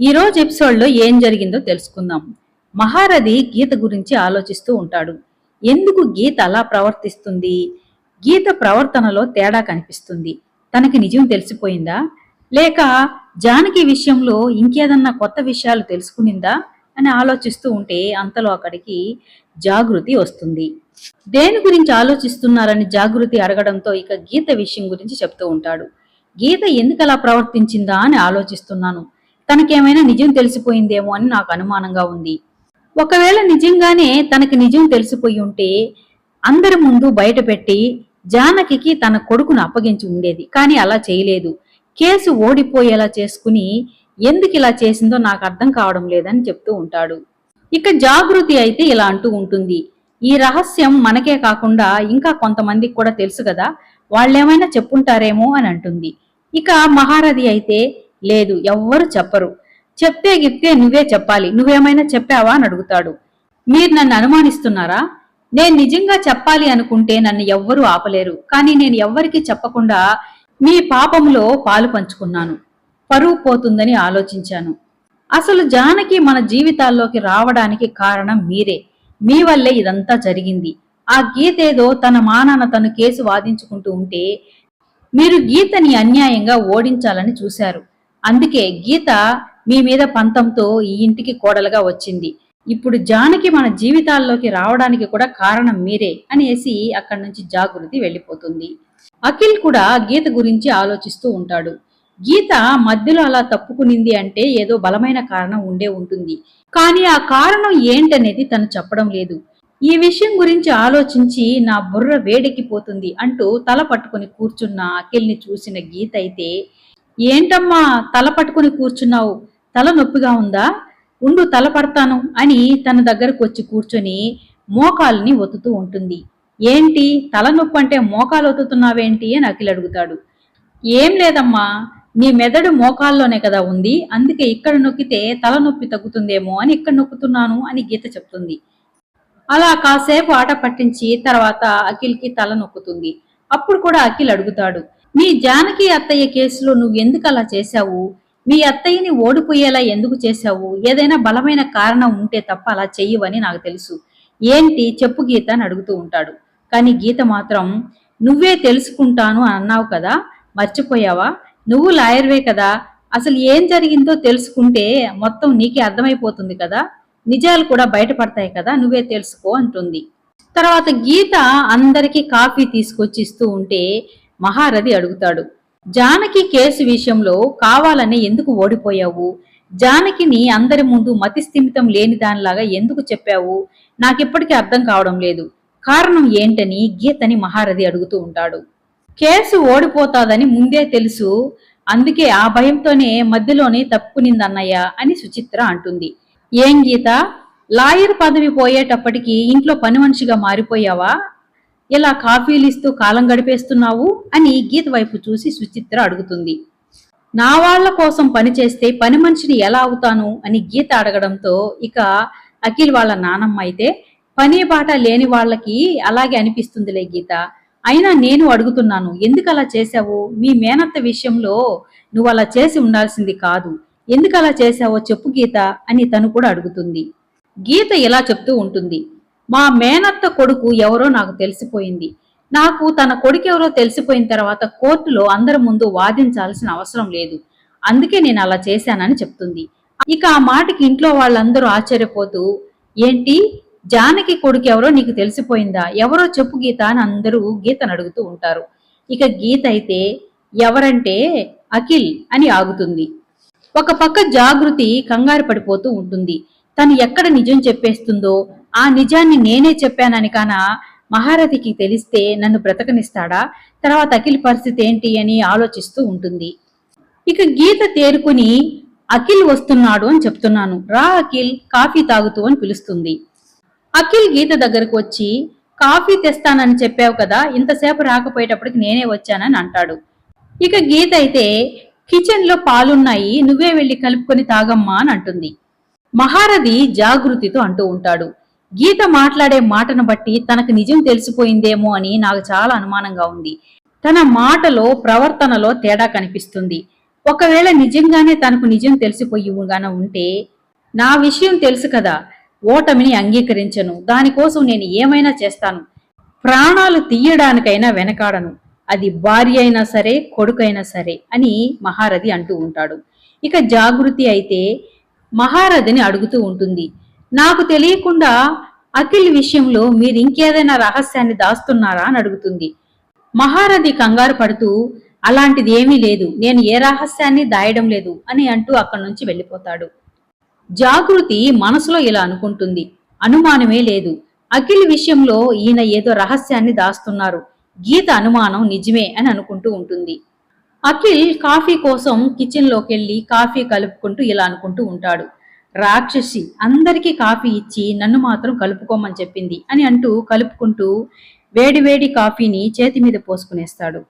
ఈ రోజు ఎపిసోడ్లో ఏం జరిగిందో తెలుసుకుందాం. మహారథి గీత గురించి ఆలోచిస్తూ ఉంటాడు. ఎందుకు గీత అలా ప్రవర్తిస్తుంది? గీత ప్రవర్తనలో తేడా కనిపిస్తుంది. తనకి నిజం తెలిసిపోయిందా? లేక జానకి విషయంలో ఇంకేదన్నా కొత్త విషయాలు తెలుసుకునిందా అని ఆలోచిస్తూ ఉంటే అంతలో అక్కడికి జాగృతి వస్తుంది. దేని గురించి ఆలోచిస్తున్నారని జాగృతి అడగడంతో ఇక గీత విషయం గురించి చెప్తూ ఉంటాడు. గీత ఎందుకు అలా ప్రవర్తించిందా అని ఆలోచిస్తున్నాను. తనకేమైనా నిజం తెలిసిపోయిందేమో అని నాకు అనుమానంగా ఉంది. ఒకవేళ నిజంగానే తనకి నిజం తెలిసిపోయి ఉంటే అందరి ముందు బయటపెట్టి జానకికి తన కొడుకును అప్పగించి ఉండేది. కానీ అలా చేయలేదు. కేసు ఓడిపోయేలా చేసుకుని ఎందుకు ఇలా చేసిందో నాకు అర్థం కావడం లేదని చెప్తూ ఉంటాడు. ఇక జాగృతి అయితే ఇలా అంటూ ఉంటుంది. ఈ రహస్యం మనకే కాకుండా ఇంకా కొంతమందికి కూడా తెలుసు కదా. వాళ్ళేమైనా చెప్పుంటారేమో అని అంటుంది. ఇక మహారథి అయితే లేదు ఎవ్వరు చెప్పరు. చెప్తే గిప్తే నువ్వే చెప్పాలి. నువ్వేమైనా చెప్పావా అని అడుగుతాడు. మీరు నన్ను అనుమానిస్తున్నారా? నేను నిజంగా చెప్పాలి అనుకుంటే నన్ను ఎవ్వరూ ఆపలేరు. కానీ నేను ఎవ్వరికీ చెప్పకుండా మీ పాపంలో పాలు పంచుకున్నాను. పరువు పోతుందని ఆలోచించాను. అసలు జానకి మన జీవితాల్లోకి రావడానికి కారణం మీరే. మీ వల్లే ఇదంతా జరిగింది. ఆ గీతేదో తన మానాన తను కేసు వాదించుకుంటూ ఉంటే మీరు గీతని అన్యాయంగా ఓడించాలని చూశారు. అందుకే గీత మీ మీద పంతంతో ఈ ఇంటికి కోడలుగా వచ్చింది. ఇప్పుడు జానకి మన జీవితాల్లోకి రావడానికి కూడా కారణం మీరే అనేసి అక్కడి నుంచి జాగృతి వెళ్ళిపోతుంది. అఖిల్ కూడా గీత గురించి ఆలోచిస్తూ ఉంటాడు. గీత మధ్యలో అలా తప్పుకునింది అంటే ఏదో బలమైన కారణం ఉండే ఉంటుంది. కానీ ఆ కారణం ఏంటనేది తను చెప్పడం లేదు. ఈ విషయం గురించి ఆలోచించి నా బుర్ర వేడెక్కిపోతుంది అంటూ తల పట్టుకుని కూర్చున్న అఖిల్ని చూసిన గీత అయితే ఏంటమ్మా తల పట్టుకుని కూర్చున్నావు? తల నొప్పిగా ఉందా? ఉండు తల పడతాను అని తన దగ్గరకు వచ్చి కూర్చొని మోకాల్ని ఒత్తుతూ ఉంటుంది. ఏంటి? తలనొప్పి అంటే మోకాలు ఒత్తుతున్నావేంటి? అని అఖిల్ అడుగుతాడు. ఏం లేదమ్మా నీ మెదడు మోకాల్లోనే కదా ఉంది. అందుకే ఇక్కడ నొక్కితే తలనొప్పి తగ్గుతుందేమో అని ఇక్కడ నొక్కుతున్నాను అని గీత చెప్తుంది. అలా కాసేపు ఆట పట్టించి తర్వాత అఖిల్కి తల నొక్కుతుంది. అప్పుడు కూడా అఖిల్ అడుగుతాడు. మీ జానకి అత్తయ్య కేసులో నువ్వు ఎందుకు అలా చేశావు? మీ అత్తయ్యని ఓడిపోయేలా ఎందుకు చేశావు? ఏదైనా బలమైన కారణం ఉంటే తప్ప అలా చెయ్యవని నాకు తెలుసు. ఏంటి? చెప్పు గీత అని అడుగుతూ ఉంటాడు. కానీ గీత మాత్రం నువ్వే తెలుసుకుంటాను అని అన్నావు కదా? మర్చిపోయావా? నువ్వు లాయర్వే కదా. అసలు ఏం జరిగిందో తెలుసుకుంటే మొత్తం నీకే అర్థమైపోతుంది కదా. నిజాలు కూడా బయటపడతాయి కదా. నువ్వే తెలుసుకో అంటుంది. తర్వాత గీత అందరికీ కాఫీ తీసుకొచ్చి ఇస్తూ ఉంటే మహారథి అడుగుతాడు జానకి కేసు విషయంలో కావాలని ఎందుకు ఓడిపోయావు? జానకిని అందరి ముందు మతిస్థిమితం లేని దానిలాగా ఎందుకు చెప్పావు? నాకిప్పటికీ అర్థం కావడం లేదు. కారణం ఏంటని గీతని మహారథి అడుగుతూ ఉంటాడు. కేసు ఓడిపోతాదని ముందే తెలుసు. అందుకే ఆ భయంతోనే మధ్యలోనే తప్పుకునిందన్నయ్య అని సుచిత్ర అంటుంది. ఏం గీత? లాయర్ పదవి పోయేటప్పటికి ఇంట్లో పని మనిషిగా మారిపోయావా? ఇలా కాఫీలు ఇస్తూ కాలం గడిపేస్తున్నావు అని గీత వైపు చూసి సుచిత్ర అడుగుతుంది. నా వాళ్ళ కోసం పనిచేస్తే పని మనిషిని ఎలా అవుతాను అని గీత అడగడంతో ఇక అఖిల్ వాళ్ళ నానమ్మ అయితే పని బాట లేని వాళ్ళకి అలాగే అనిపిస్తుందిలే గీత. అయినా నేను అడుగుతున్నాను ఎందుకు అలా చేశావు? మీ మేనత్త విషయంలో నువ్వు అలా చేసి ఉండాల్సింది కాదు. ఎందుకు అలా చేశావో చెప్పు గీత అని తను కూడా అడుగుతుంది. గీత ఇలా చెప్తూ ఉంటుంది. మా మేనత్త కొడుకు ఎవరో నాకు తెలిసిపోయింది. నాకు తన కొడుకు ఎవరో తెలిసిపోయిన తర్వాత కోర్టులో అందరి ముందు వాదించాల్సిన అవసరం లేదు. అందుకే నేను అలా చేశానని చెప్తుంది. ఇక ఆ మాటకి ఇంట్లో వాళ్ళందరూ ఆశ్చర్యపోతూ ఏంటి? జానకి కొడుకు ఎవరో నీకు తెలిసిపోయిందా? ఎవరో చెప్పు గీత అని అందరూ గీతను అడుగుతూ ఉంటారు. ఇక గీత అయితే ఎవరంటే అఖిల్ అని ఆగుతుంది. ఒక పక్క జాగృతి కంగారు పడిపోతూ ఉంటుంది. తను ఎక్కడ నిజం చెప్పేస్తుందో ఆ నిజాన్ని నేనే చెప్పానని కాన మహారథికి తెలిస్తే నన్ను బ్రతకనిస్తాడా? తర్వాత అఖిల్ పరిస్థితి ఏంటి అని ఆలోచిస్తూ ఉంటుంది. ఇక గీత తేరుకుని అఖిల్ వస్తున్నాడు అని చెప్తున్నాను. రా అఖిల్ కాఫీ తాగుతూ అని పిలుస్తుంది. అఖిల్ గీత దగ్గరకు వచ్చి కాఫీ తెస్తానని చెప్పావు కదా ఇంతసేపు రాకపోయేటప్పటికి నేనే వచ్చానని అంటాడు. ఇక గీత అయితే కిచెన్లో పాలున్నాయి నువ్వే వెళ్ళి కలుపుకొని తాగమ్మా అని అంటుంది. మహారథి జాగృతితో అంటూ ఉంటాడు. గీత మాట్లాడే మాటను బట్టి తనకు నిజం తెలిసిపోయిందేమో అని నాకు చాలా అనుమానంగా ఉంది. తన మాటలో ప్రవర్తనలో తేడా కనిపిస్తుంది. ఒకవేళ నిజంగానే తనకు నిజం తెలిసిపోయిగాన ఉంటే నా విషయం తెలుసు కదా ఓటమిని అంగీకరించను. దానికోసం నేను ఏమైనా చేస్తాను? ప్రాణాలు తీయడానికైనా వెనకాడను. అది భార్య అయినా సరే కొడుకైనా సరే అని మహారథి అంటూ ఉంటాడు. ఇక జాగృతి అయితే మహారథిని అడుగుతూ ఉంటుంది. నాకు తెలియకుండా అఖిల్ విషయంలో మీరు ఇంకేదైనా రహస్యాన్ని దాస్తున్నారా అని అడుగుతుంది. మహారథి కంగారు పడుతూ అలాంటిది ఏమీ లేదు నేను ఏ రహస్యాన్ని దాయడం లేదు అని అంటూ అక్కడి నుంచి వెళ్ళిపోతాడు. జాగృతి మనసులో ఇలా అనుకుంటుంది అనుమానమే లేదు. అఖిల్ విషయంలో ఈయన ఏదో రహస్యాన్ని దాస్తున్నారు గీత అనుమానం నిజమే అని అనుకుంటూ ఉంటుంది. అఖిల్ కాఫీ కోసం కిచెన్లోకి వెళ్ళి కాఫీ కలుపుకుంటూ ఇలా అనుకుంటూ ఉంటాడు. రాక్షసి అందరికీ కాఫీ ఇచ్చి నన్ను మాత్రం కలుపుకోమని చెప్పింది అని అంటూ కలుపుకుంటూ వేడివేడి కాఫీని చేతి మీద పోసుకునేస్తాడు.